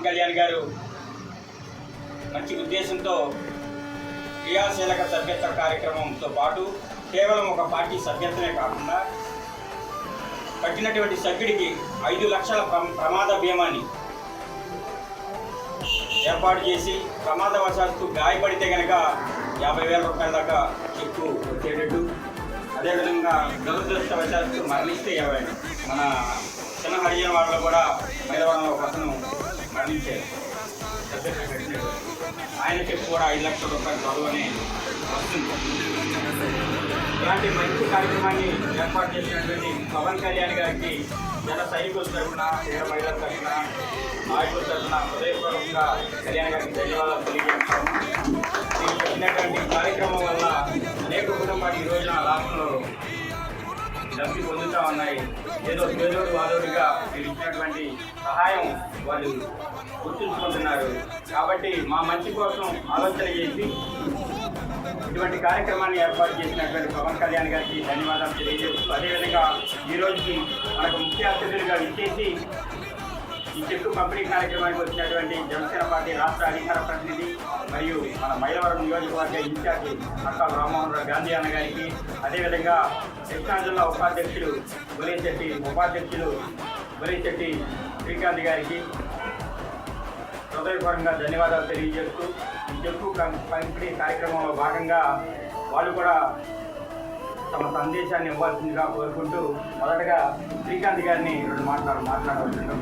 పవన్ కళ్యాణ్ గారు మంచి ఉద్దేశంతో క్రియాశీలక సభ్యత్వ కార్యక్రమంతో పాటు కేవలం ఒక పార్టీ సభ్యత్వమే కాకుండా కట్టినటువంటి సభ్యుడికి ఐదు లక్షల ప్ర- ప్రమాద బీమాని ఏర్పాటు చేసి ప్రమాదవశాత్తు గాయపడితే కనుక యాభై వేల రూపాయల దాకా చెక్కు వచ్చేటట్టు. అదేవిధంగా దురదృష్టవశాత్తు మరణిస్తే యాభై. మన చిన్న హరిజన వాళ్ళలో కూడా మైలవరంలో ఒక అతను ఆయనకి కూడా ఐదు లక్షల రూపాయలు చదువుని వస్తుంది. ఇలాంటి మంచి కార్యక్రమాన్ని ఏర్పాటు చేసినటువంటి పవన్ కళ్యాణ్ గారికి జన సైనికుల తరఫున పేద మహిళల తరఫున నాయకుల తరఫున హృదయపూర్వకంగా కళ్యాణ్ గారికి ధన్యవాదాలు తెలియజేస్తాము మీరు పెట్టినటువంటి కార్యక్రమం వల్ల అనేక కుటుంబాలు ఈ రోజున లాభంలో లబ్ధి పొందుతా ఉన్నాయి. ఏదో పేదోడు వాదోడిగా మీరు ఇచ్చినటువంటి సహాయం వాళ్ళు గుర్తుంచుకుంటున్నారు. కాబట్టి మా మంచి కోసం ఆలోచన చేసి ఇటువంటి కార్యక్రమాన్ని ఏర్పాటు చేసినటువంటి పవన్ కళ్యాణ్ గారికి ధన్యవాదాలు తెలియజేస్తూ అదేవిధంగా ఈ రోజుకి మనకు ముఖ్య అతిథులుగా విచ్చేసి ఈ చెట్టు పంపిణీ కార్యక్రమానికి వచ్చినటువంటి జనసేన పార్టీ రాష్ట్ర అధికార ప్రతినిధి మరియు మన మైలవరం నియోజకవర్గ ఇన్ఛార్జి అక్క రామ్మోహన్ రావు గాంధీ అన్న గారికి అదేవిధంగా కృష్ణా జిల్లా ఉపాధ్యక్షులు బొలిశెట్టి ఉపాధ్యక్షులు బొలిశెట్టి శ్రీకాంత్ గారికి హృదయపూర్వకంగా ధన్యవాదాలు తెలియజేస్తూ ఈ చెక్కు పంపిణీ కార్యక్రమంలో భాగంగా వాళ్ళు కూడా తమ సందేశాన్ని ఇవ్వాల్సిందిగా కోరుకుంటూ మొదటగా శ్రీకాంత్ గారిని రెండు మాట్లాడు మాట్లాడవలసిందిగా